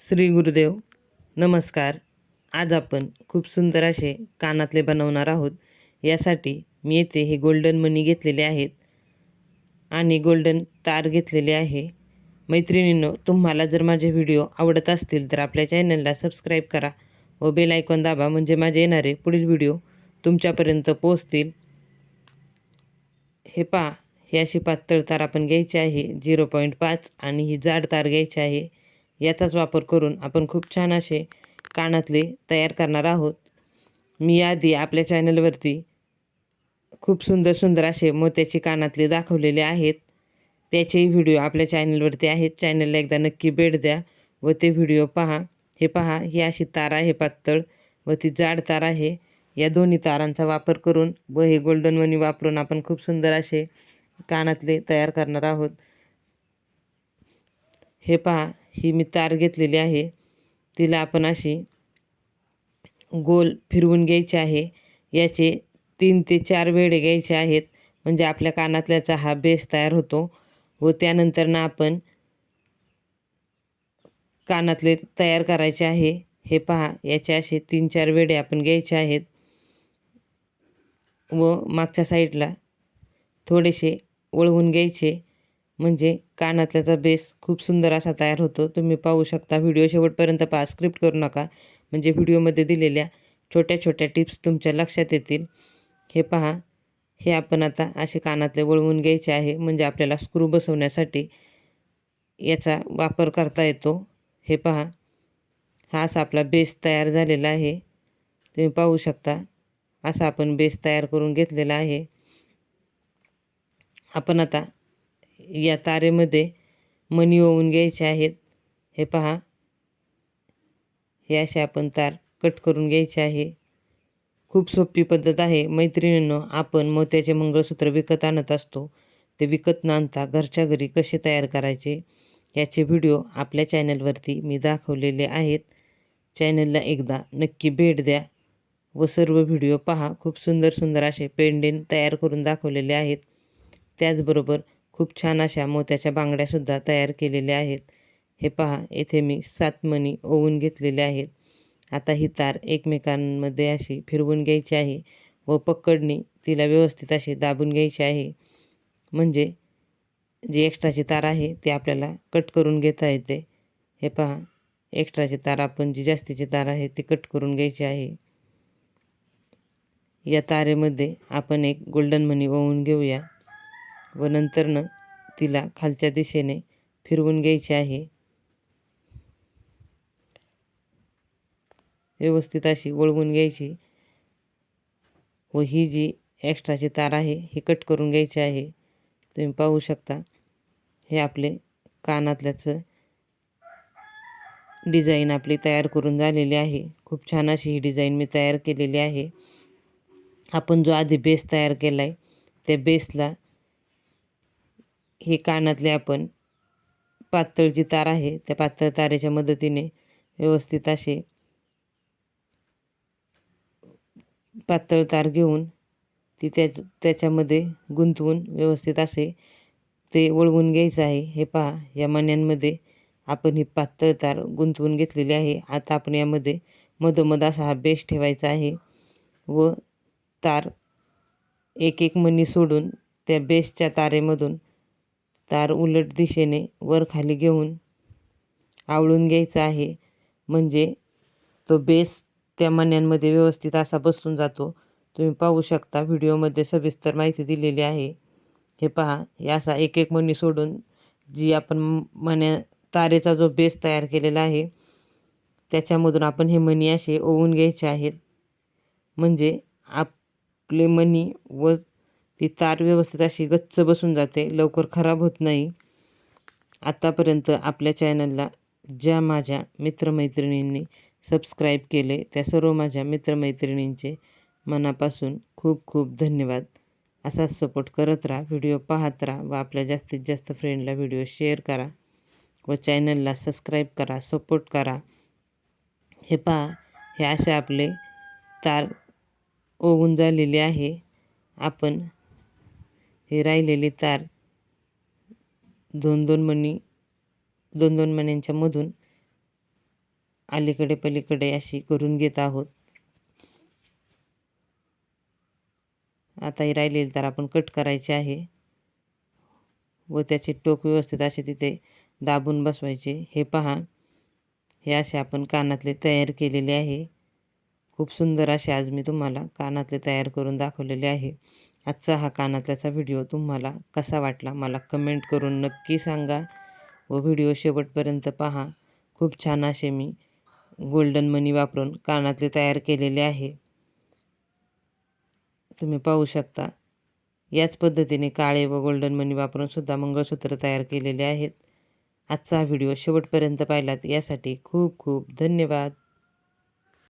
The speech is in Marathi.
श्री गुरुदेव नमस्कार. आज आपण खूप सुंदर असे कानातले बनवणार आहोत. यासाठी मी येथे हे गोल्डन मनी घेतलेले आहेत आणि गोल्डन तार घेतलेले आहे. मैत्रिणींनो तुम्हाला जर माझे व्हिडिओ आवडत असतील तर आपल्या चॅनलला सबस्क्राईब करा व बेल आयकॉन दाबा म्हणजे माझे येणारे पुढील व्हिडिओ तुमच्यापर्यंत पोहोचतील. हे पहा ही अशी पातळ तार आपण घ्यायची आहे झिरो पॉईंट पाच आणि ही जाड तार घ्यायची आहे. याचाच वापर करून आपण खूप छान असे कानातले तयार करणार आहोत. मी आधी आपल्या चॅनलवरती खूप सुंदर सुंदर असे मोत्याचे कानातले दाखवलेले आहेत. त्याचेही व्हिडिओ आपल्या चॅनलवरती आहेत. चॅनलला एकदा नक्की भेट द्या व ते व्हिडिओ पहा. हे पहा ही अशी तार आहे पातळ व ती जाड तार आहे. या दोन्ही तारांचा वापर करून व हे गोल्डन मनी वापरून आपण खूप सुंदर असे कानातले तयार करणार आहोत. हे पहा ही मी तार घेतलेली आहे. तिला आपण अशी गोल फिरवून घ्यायची आहे. याचे तीन ते चार वेळे घ्यायचे आहेत. म्हणजे आपल्या कानातल्याचा हा बेस तयार होतो व त्यानंतर ना आपण कानातले तयार करायचे आहे. हे पहा याचे असे तीन चार वेळे आपण घ्यायचे आहेत. व मागच्या साईडला थोडेसे वळवून घ्यायचे. म्हणजे कानातल्याचा बेस खूप सुंदर असा तयार होतो. तुम्ही पाहू शकता. व्हिडिओ शेवटपर्यंत पहा. स्क्रिप्ट करू नका. म्हणजे व्हिडिओमध्ये दिलेल्या छोट्या छोट्या टिप्स तुमच्या लक्षात येतील. हे पहा. हे आपण आता असे कानातले वळवून घ्यायचे आहे. म्हणजे आपल्याला स्क्रू बसवण्यासाठी याचा वापर करता येतो. हे पहा. हा असा आपला बेस तयार झालेला आहे. तुम्ही पाहू शकता. असा आपण बेस तयार करून घेतलेला आहे. आपण आता या तारेमध्ये मणी ओवून घ्यायचे आहेत. हे पहा. हे असे आपण तार कट करून घ्यायचे आहे. खूप सोपी पद्धत आहे. मैत्रिणींनो आपण मोत्याचे मंगळसूत्र विकत आणत असतो. ते विकत न आणता घरच्या घरी कसे तयार करायचे याचे व्हिडिओ आपल्या चॅनलवरती मी दाखवलेले आहेत. चॅनलला एकदा नक्की भेट द्या व सर्व व्हिडिओ पहा. खूप सुंदर सुंदर असे पेंडेंट तयार करून दाखवलेले आहेत. त्याचबरोबर खूप छान अशा मोत्याच्या बांगड्यासुद्धा तयार केलेल्या आहेत. हे पहा येथे मी सात मणी ओवून घेतलेले आहेत. आता ही तार एकमेकांमध्ये अशी फिरवून घ्यायची आहे व पकडणी तिला व्यवस्थित अशी दाबून घ्यायची आहे. म्हणजे जी एक्स्ट्राची तार आहे ती आपल्याला कट करून घेता येते. हे पहा एक्स्ट्राची तार आपण जी जास्तीची तार आहे ती कट करून घ्यायची आहे. या तारेमध्ये आपण एक गोल्डन मनी ओवून घेऊया. व नंतरनं तिला खालच्या दिशेने फिरवून घ्यायची आहे. व्यवस्थित अशी वळवून घ्यायची. व ही जी एक्स्ट्राची तार आहे ही कट करून घ्यायची आहे. तुम्ही पाहू शकता हे आपले कानातल्याचं डिझाईन आपली तयार करून झालेली आहे. खूप छान अशी ही डिझाईन मी तयार केलेली आहे. आपण जो आधी बेस तयार केला आहे त्या बेसला हे कानातले आपण पातळ जी तार आहे त्या पातळ तारेच्या मदतीने व्यवस्थित असे पातळ तार घेऊन ती त्या त्याच्यामध्ये गुंतवून व्यवस्थित असे ते वळवून घ्यायचं आहे. हे पहा या मण्यांमध्ये आपण ही पातळ तार गुंतवून घेतलेली आहे. आता आपण यामध्ये मधोमध असा हा बेस ठेवायचा आहे व तार एक एक मणी सोडून त्या बेसच्या तारेमधून तार उलट दिशेने वर खाली घेऊन आवळून घ्यायचा आहे. म्हणजे तो बेस त्या मण्यांमध्ये व्यवस्थित असा बसून जातो. तुम्ही पाहू शकता व्हिडिओमध्ये सविस्तर माहिती दिलेली आहे. हे पहा या असा एक एक मणी सोडून जी आपण मण्या तारेचा जो बेस तयार केलेला आहे त्याच्यामधून आपण हे मणी असे ओवून घ्यायचे आहेत. म्हणजे आपले मणी व ती तार व्यवस्थित अशी गच्च बसून जाते. लवकर खराब होत नाही. आत्तापर्यंत आपल्या चॅनलला ज्या माझ्या मित्रमैत्रिणींनी सबस्क्राईब केले त्या सर्व माझ्या मित्रमैत्रिणींचे मनापासून खूप खूप धन्यवाद. असाच सपोर्ट करत राहा. व्हिडिओ पाहत राहा व आपल्या जास्तीत जास्त फ्रेंडला व्हिडिओ शेअर करा व चॅनलला सबस्क्राईब करा सपोर्ट करा. हे पहा हे असे आपले तार ओवून झालेले आहे. आपण हे राहिलेली तार दोन दोन मणी दोन दोन मण्यांच्या मधून अलीकडे पलीकडे अशी करून घेत आहोत. आता ही राहिलेली तार आपण कट करायची आहे व त्याचे टोक व्यवस्थित असे तिथे दाबून बसवायचे. हे पहा हे असे आपण कानातले तयार केलेले आहे. खूप सुंदर असे आज मी तुम्हाला कानातले तयार करून दाखवलेले आहे. आजचा हा कानातल्याचा व्हिडिओ तुम्हाला कसा वाटला मला कमेंट करून नक्की सांगा व व्हिडिओ शेवटपर्यंत पहा. खूप छान असे मी गोल्डन मनी वापरून कानातले तयार केलेले आहे. तुम्ही पाहू शकता याच पद्धतीने काळे व गोल्डन मनी वापरून सुद्धा मंगळसूत्र तयार केलेले आहेत. आजचा हा व्हिडिओ शेवटपर्यंत पाहिलात यासाठी खूप खूप धन्यवाद.